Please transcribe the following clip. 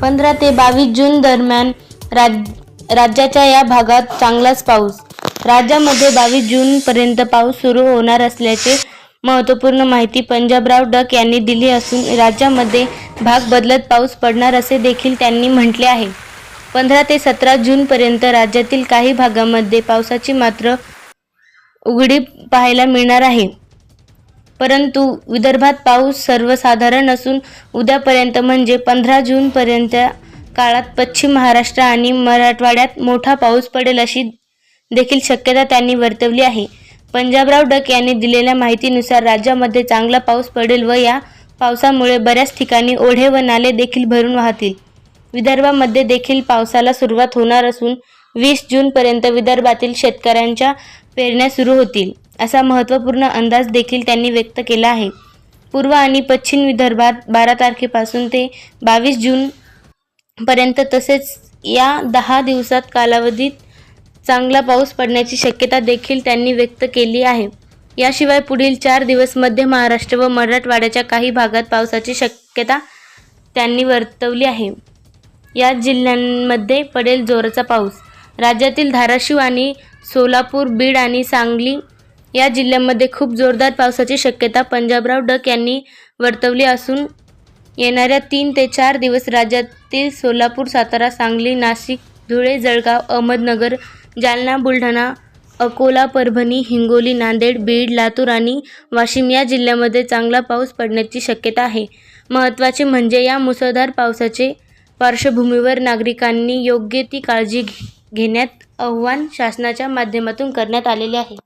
पंधरा ते बावीस जून दरम्यान राज राज्याच्या या भागात चांगलाच पाऊस. राज्यामध्ये बावीस जूनपर्यंत पाऊस सुरू होणार असल्याचे महत्त्वपूर्ण माहिती पंजाबराव डक यांनी दिली असून राज्यामध्ये भाग बदलत पाऊस पडणार असे देखील त्यांनी म्हटले आहे. पंधरा ते सतरा जूनपर्यंत राज्यातील काही भागामध्ये पावसाची मात्र उघडी पाहायला मिळणार आहे. परंतु विदर्भात पाऊस सर्वसाधारण असून उद्यापर्यंत म्हणजे पंधरा जूनपर्यंत काळात पश्चिम महाराष्ट्र आणि मराठवाड्यात मोठा पाऊस पडेल अशी देखील शक्यता त्यांनी वर्तवली आहे. पंजाबराव डक यांनी दिलेल्या माहितीनुसार राज्यामध्ये चांगला पाऊस पडेल व या पावसामुळे बऱ्याच ठिकाणी ओढे व नाले देखील भरून वाहतील. विदर्भामध्ये देखील पावसाला सुरुवात होणार असून वीस जूनपर्यंत विदर्भातील शेतकऱ्यांच्या पेरण्या सुरू होतील. असा महत्त्वपूर्ण अंदाज देखील त्यांनी व्यक्त केला आहे. पूर्व आणि पश्चिम विदर्भात बारा तारखेपासून ते बावीस जूनपर्यंत तसेच या दहा दिवसात कालावधीत चांगला पाऊस पडण्याची शक्यता देखील त्यांनी व्यक्त केली आहे. याशिवाय पुढील चार दिवस मध्य महाराष्ट्र व मराठवाड्याच्या काही भागात पावसाची शक्यता त्यांनी वर्तवली आहे. या जिल्ह्यांमध्ये पडेल जोराचा पाऊस. राज्यातील धाराशिव आणि सोलापूर बीड आणि सांगली या जिल्ह्यांमध्ये खूप जोरदार पावसाची शक्यता. पंजाबराव डक यांनी वर्तवली असून येणाऱ्या तीन ते चार दिवस राज्यातील सोलापूर सातारा सांगली नाशिक धुळे जळगाव अहमदनगर जालना बुलढाणा अकोला परभणी हिंगोली नांदेड बीड लातूर आणि वाशिम या जिल्ह्यामध्ये चांगला पाऊस पडण्याची शक्यता आहे. महत्त्वाचे म्हणजे या मुसळधार पावसाचे पार्श्वभूमीवर नागरिकांनी योग्य ती काळजी घे- घेण्यात आव्हान शासनाच्या माध्यमातून करण्यात आलेले आहे.